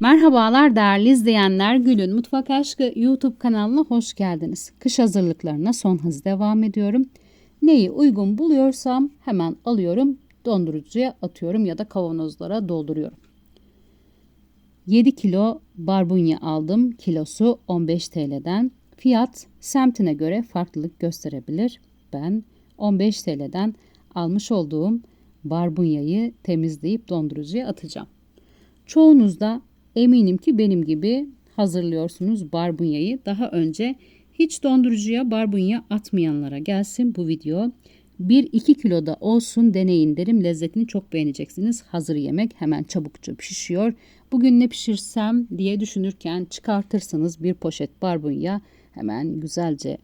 Merhabalar değerli izleyenler. Gül'ün Mutfak Aşkı YouTube kanalına hoş geldiniz. Kış hazırlıklarına son hız devam ediyorum. Neyi uygun buluyorsam hemen alıyorum, dondurucuya atıyorum ya da kavanozlara dolduruyorum. 7 kilo barbunya aldım. Kilosu 15 TL'den. Fiyat semtine göre farklılık gösterebilir. Ben 15 TL'den almış olduğum barbunyayı temizleyip dondurucuya atacağım. Çoğunuz da eminim ki benim gibi hazırlıyorsunuz barbunyayı. Daha önce hiç dondurucuya barbunya atmayanlara gelsin bu video. 1-2 kiloda olsun deneyin derim. Lezzetini çok beğeneceksiniz. Hazır yemek hemen çabukça pişiyor. Bugün ne pişirsem diye düşünürken çıkartırsınız bir poşet barbunya. Hemen güzelce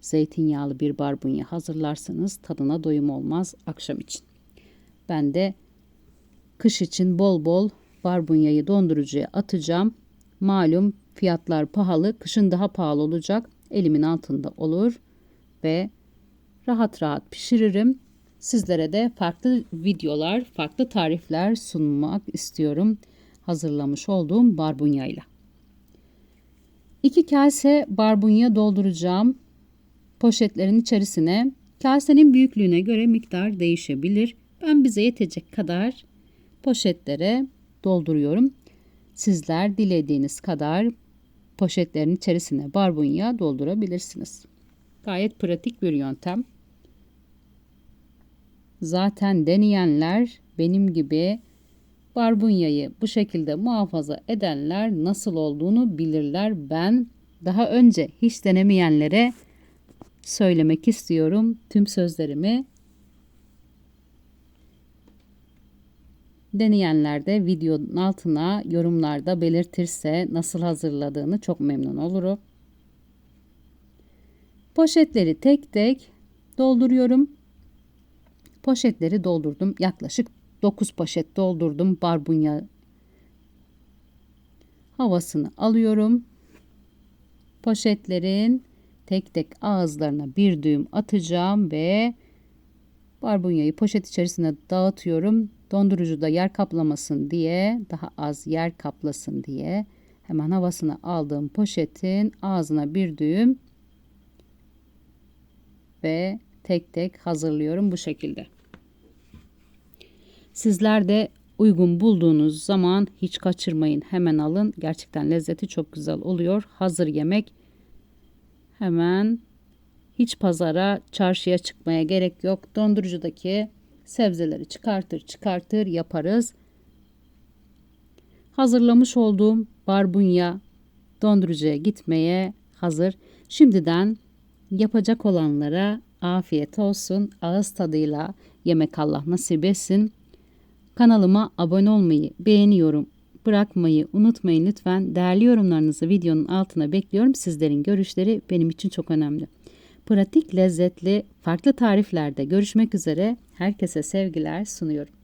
zeytinyağlı bir barbunya hazırlarsanız tadına doyum olmaz akşam için. Ben de kış için bol bol barbunyayı dondurucuya atacağım. Malum fiyatlar pahalı. Kışın daha pahalı olacak. Elimin altında olur ve rahat rahat pişiririm. Sizlere de farklı videolar, farklı tarifler sunmak istiyorum hazırlamış olduğum barbunyayla. 2 kase barbunya dolduracağım. Poşetlerin içerisine kasenin büyüklüğüne göre miktar değişebilir. Ben bize yetecek kadar poşetlere dolduruyorum. Sizler dilediğiniz kadar poşetlerin içerisine barbunya doldurabilirsiniz. Gayet pratik bir yöntem. Zaten deneyenler benim gibi barbunyayı bu şekilde muhafaza edenler nasıl olduğunu bilirler. Ben daha önce hiç denemeyenlere söylemek istiyorum tüm sözlerimi. Deneyenler de videonun altına yorumlarda belirtirse nasıl hazırladığını çok memnun olurum. Poşetleri tek tek dolduruyorum. Poşetleri doldurdum. Yaklaşık 9 poşet doldurdum barbunya havasını alıyorum. Poşetlerin tek tek ağızlarına bir düğüm atacağım ve barbunyayı poşet içerisine dağıtıyorum. Dondurucuda yer kaplamasın diye, daha az yer kaplasın diye hemen havasını aldığım poşetin ağzına bir düğüm ve tek tek hazırlıyorum bu şekilde. Sizler de uygun bulduğunuz zaman hiç kaçırmayın. Hemen alın. Gerçekten lezzeti çok güzel oluyor. Hazır yemek. Hemen hiç pazara, çarşıya çıkmaya gerek yok. Dondurucudaki sebzeleri çıkartır çıkartır yaparız. Hazırlamış olduğum barbunya dondurucuya gitmeye hazır. Şimdiden yapacak olanlara afiyet olsun. Ağız tadıyla yemek Allah nasip etsin. Kanalıma abone olmayı, beğeniyorum, bırakmayı unutmayın lütfen. Değerli yorumlarınızı videonun altına bekliyorum. Sizlerin görüşleri benim için çok önemli. Pratik, lezzetli, farklı tariflerde görüşmek üzere. Herkese sevgiler sunuyorum.